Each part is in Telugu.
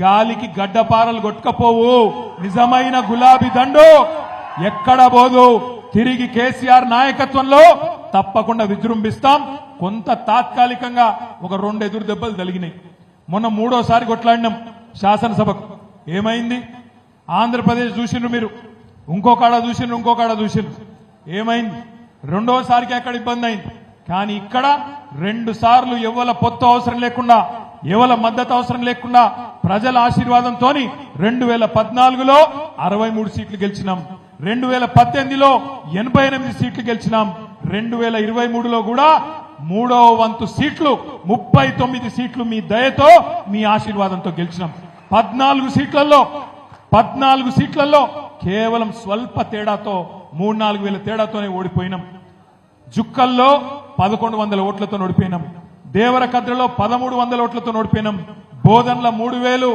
గాలికి గడ్డపారలు కొట్టుకపోవు. నిజమైన గులాబీ దండు ఎక్కడ పోదు. తిరిగి కేసీఆర్ నాయకత్వంలో తప్పకుండా విజృంభిస్తాం. కొంత తాత్కాలికంగా ఒక రెండు ఎదురు దెబ్బలు తగిలినాయి. మొన్న మూడోసారి కొట్లాడినాం శాసనసభకు. ఏమైంది? ఆంధ్రప్రదేశ్ చూసిండ్రు మీరు. ఇంకో కాడ చూసిండ్రు ఇంకో కాడ చూసిండ్రు. ఏమైంది? రెండోసారికి అక్కడ ఇబ్బంది అయింది? కానీ ఇక్కడ రెండు సార్లు ఎవ్వల పొత్తు అవసరం లేకుండా ఎవల మద్దతు అవసరం లేకుండా ప్రజల ఆశీర్వాదంతో రెండు వేల పద్నాలుగులో అరవై మూడు సీట్లు గెలిచినాం. రెండు వేల పద్దెనిమిదిలో ఎనభై ఎనిమిది సీట్లు గెలిచినాం. రెండు వేల ఇరవై మూడులో కూడా మూడో వంతు సీట్లు ముప్పై తొమ్మిది సీట్లు మీ దయతో మీ ఆశీర్వాదంతో గెలిచినాం. పద్నాలుగు సీట్లలో పద్నాలుగు సీట్లలో కేవలం స్వల్ప తేడాతో మూడు నాలుగు వేల తేడాతోనే ఓడిపోయినాం. జుక్కల్లో పదకొండు వందల ఓట్లతో ఓడిపోయినాం. దేవరకద్రలో పదమూడు వందల ఓట్లతో ఓడిపోయినాం బోధన్ల మూడు వేలు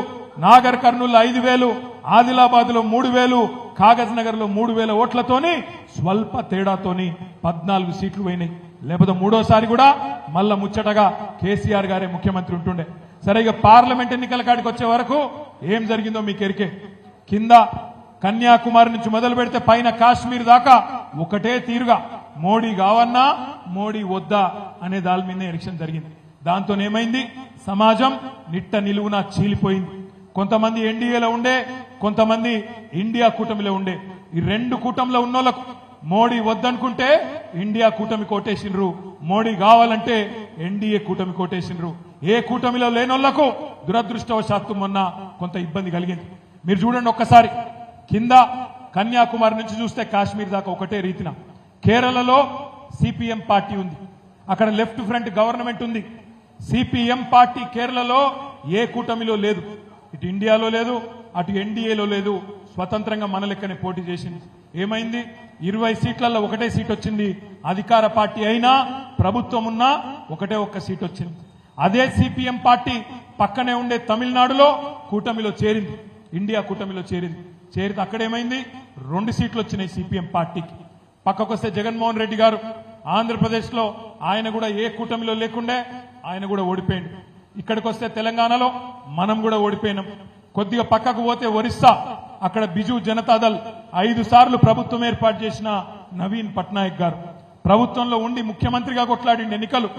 నాగర్ కర్నూలు ఐదు వేలు ఆదిలాబాద్లో మూడు వేలు కాగజ్ నగర్లో మూడు వేల ఓట్లతోని స్వల్ప తేడాతోని పద్నాలుగు సీట్లు పోయినాయి. లేకపోతే మూడోసారి కూడా మళ్ళా ముచ్చటగా కేసీఆర్ గారే ముఖ్యమంత్రి ఉంటుండే. సరే ఇక పార్లమెంట్ ఎన్నికల కాడికి వచ్చే వరకు ఏం జరిగిందో మీకు ఎరికే కింద కన్యాకుమారి నుంచి మొదలు పెడితే పైన కాశ్మీర్ దాకా ఒకటే తీరుగా. మోడీ కావన్నా మోడీ వద్దా అనే దాని మీద ఎలక్షన్ జరిగింది. దాంతో ఏమైంది సమాజం నిట్ట నిలువున చీలిపోయింది. కొంతమంది ఎన్డీఏలో ఉండే కొంతమంది ఇండియా కూటమిలో ఉండే. ఈ రెండు కూటమిలో ఉన్నోళ్ళకు మోడీ వద్దనుకుంటే ఇండియా కూటమి కోటేసిండ్రు. మోడీ కావాలంటే ఎన్డీఏ కూటమి కోటేసిండ్రు. ఏ కూటమిలో లేనోళ్ళకు దురదృష్టవశాత్తు మొన్న కొంత ఇబ్బంది కలిగింది. మీరు చూడండి ఒక్కసారి. కింద కన్యాకుమారి నుంచి చూస్తే కాశ్మీర్ దాకా ఒకటే రీతిన. కేరళలో సిపిఎం పార్టీ ఉంది. అక్కడ లెఫ్ట్ ఫ్రంట్ గవర్నమెంట్ ఉంది. సిపిఎం పార్టీ కేరళలో ఏ కూటమిలో లేదు. ఇటు ఇండియాలో లేదు అటు ఎన్డీఏలో లేదు. స్వతంత్రంగా మన లెక్కనే పోటీ చేసింది. ఏమైంది? ఇరవై సీట్లలో ఒకటే సీట్ వచ్చింది. అధికార పార్టీ అయినా ప్రభుత్వం ఉన్నా ఒకటే ఒక్క సీట్ వచ్చింది. అదే సిపిఎం పార్టీ పక్కనే ఉండే తమిళనాడులో కూటమిలో చేరింది. ఇండియా కూటమిలో చేరింది. చేరితే అక్కడేమైంది? రెండు సీట్లు వచ్చినాయి సిపిఎం పార్టీకి. పక్కకొస్తే జగన్మోహన్ రెడ్డి గారు ఆంధ్రప్రదేశ్లో ఆయన కూడా ఏ కూటమిలో లేకుండే ఆయన కూడా ఓడిపోయింది ఇక్కడికి వస్తే తెలంగాణలో మనం కూడా ఓడిపోయినాం. కొద్దిగా పక్కకు పోతే ఒరిస్సా అక్కడ బిజు జనతాదళ్ ఐదు సార్లు ప్రభుత్వం ఏర్పాటు చేసిన నవీన్ పట్నాయక్ గారు. ప్రభుత్వంలో ఉండి ముఖ్యమంత్రిగా కొట్లాడిన ఎన్నికలు.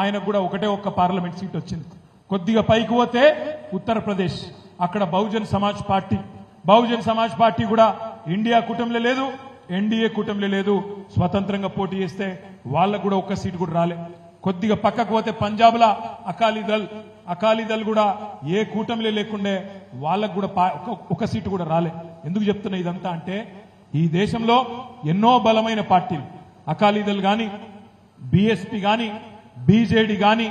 ఆయనకు కూడా ఒకటే ఒక్క పార్లమెంట్ సీట్ వచ్చింది. కొద్దిగా పైకి పోతే ఉత్తరప్రదేశ్ అక్కడ బహుజన్ సమాజ్ పార్టీ. బహుజన్ సమాజ్ పార్టీ కూడా ఇండియా కూటమిలో లేదు ఎన్డీఏ కూటమిలో లేదు. స్వతంత్రంగా పోటీ చేస్తే వాళ్ళకు కూడా ఒక్క సీటు కూడా రాలే. కొద్దిగా పక్కకు పోతే పంజాబ్లా అకాలీదల్ అకాలీదల్ కూడా ఏ కూటమిలే లేకుండే వాళ్ళకు కూడా పా- ఒక- ఒక సీటు కూడా రాలే. ఎందుకు చెప్తున్నా ఇదంతా అంటే ఈ దేశంలో ఎన్నో బలమైన పార్టీలు. అకాలీదల్ గాని బీఎస్పీ గాని బీజేడీ గాని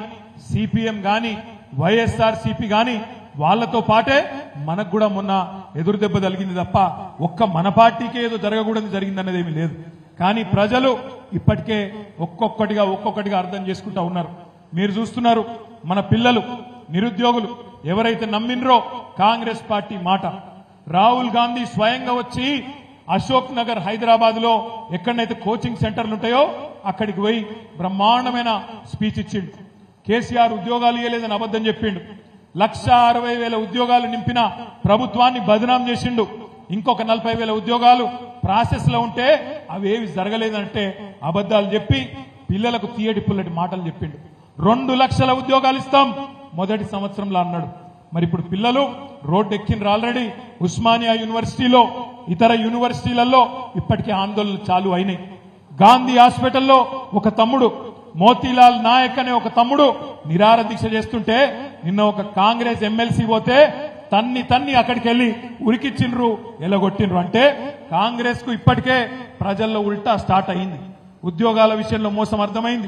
సిపిఎం గాని వైఎస్ఆర్ సిపి గాని వాళ్ళతో పాటే మనకు కూడా మొన్న ఎదురు దెబ్బ తలిగింది తప్ప ఒక్క మన పార్టీకే ఏదో జరగకూడదు జరిగిందనేది ఏమీ లేదు. కానీ ప్రజలు ఇప్పటికే ఒక్కొక్కటిగా ఒక్కొక్కటిగా అర్థం చేసుకుంటా ఉన్నారు. మీరు చూస్తున్నారు మన పిల్లలు నిరుద్యోగులు ఎవరైతే నమ్మినరో కాంగ్రెస్ పార్టీ మాట. రాహుల్ గాంధీ స్వయంగా వచ్చి అశోక్ నగర్ హైదరాబాద్లో ఎక్కడైతే కోచింగ్ సెంటర్లు ఉంటాయో అక్కడికి పోయి బ్రహ్మాండమైన స్పీచ్ ఇచ్చిండు. కేసీఆర్ ఉద్యోగాలు ఇవ్వలేదని అబద్ధం చెప్పిండు. లక్ష అరవై వేల ఉద్యోగాలు నింపిన ప్రభుత్వాన్ని బదనాం చేసిండు. ఇంకొక నలభై వేల ఉద్యోగాలు ప్రాసెస్లో ఉంటే అవేవి జరగలేదంటే అబద్ధాలు చెప్పి పిల్లలకు తీయటి పుల్లటి మాటలు చెప్పిండు. రెండు లక్షల ఉద్యోగాలు ఇస్తాం. మొదటి సంవత్సరంలో అన్నాడు. మరి ఇప్పుడు పిల్లలు రోడ్డు ఎక్కిండ్రు ఆల్రెడీ ఉస్మానియా యూనివర్సిటీలో ఇతర యూనివర్సిటీలలో ఇప్పటికే ఆందోళనలు చాలు అయినాయి. గాంధీ హాస్పిటల్లో ఒక తమ్ముడు మోతీలాల్ నాయక్ అనే ఒక తమ్ముడు నిరార దీక్ష చేస్తుంటే నిన్న ఒక కాంగ్రెస్ ఎమ్మెల్సీ పోతే తన్ని తన్ని అక్కడికి వెళ్ళి ఉరికిచ్చిండ్రు ఎలగొట్టిండ్రు అంటే కాంగ్రెస్కు ఇప్పటికే ప్రజల్లో ఉల్టా స్టార్ట్ అయింది. ఉద్యోగాల విషయంలో మోసం అర్థమైంది.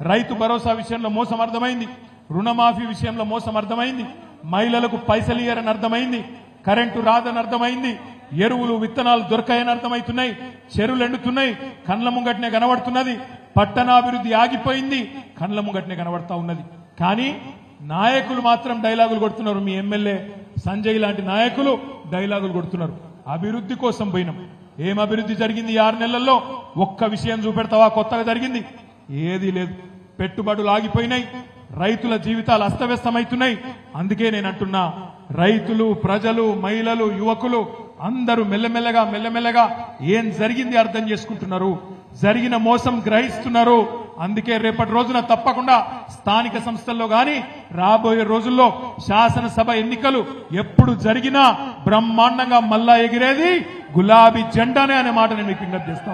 రైతు భరోసా విషయంలో మోసం అర్థమైంది. రుణమాఫీ విషయంలో మోసం అర్థమైంది. మహిళలకు పైసలు ఇయ్యరని అర్థమైంది. కరెంటు రాదని అర్థమైంది. ఎరువులు విత్తనాలు దొరకాయని అర్థమవుతున్నాయి చెరువులు ఎండుతున్నాయి. కండ్ల ముంగట్నే కనబడుతున్నది. పట్టణాభివృద్ధి ఆగిపోయింది. కండ్ల ముంగట్నే కనబడతా ఉన్నది. కానీ నాయకులు మాత్రం డైలాగులు కొడుతున్నారు. మీ ఎమ్మెల్యే సంజయ్ లాంటి నాయకులు డైలాగులు కొడుతున్నారు. అభివృద్ధి కోసం పోయినాం. ఏం అభివృద్ధి జరిగింది ఆరు నెలల్లో? ఒక్క విషయం చూపెడతావా? కొత్తగా జరిగింది? ఏదీ లేదు. పెట్టుబడులు ఆగిపోయినాయి. రైతుల జీవితాలు అస్తవ్యస్తమవుతున్నాయి. అందుకే నేను అంటున్నా రైతులు ప్రజలు మహిళలు యువకులు అందరూ మెల్లమెల్లగా మెల్లమెల్లగా ఏం జరిగింది అర్థం చేసుకుంటున్నారు? జరిగిన మోసం గ్రహిస్తున్నారు? అందుకే రేపటి రోజున తప్పకుండా స్థానిక సంస్థల్లో గాని రాబోయే రోజుల్లో శాసనసభ ఎన్నికలు ఎప్పుడు జరిగినా బ్రహ్మాండంగా మళ్ళా ఎగిరేది గులాబీ జెండానే అనే మాట నేను మీకు విజ్ఞప్తి చేస్తా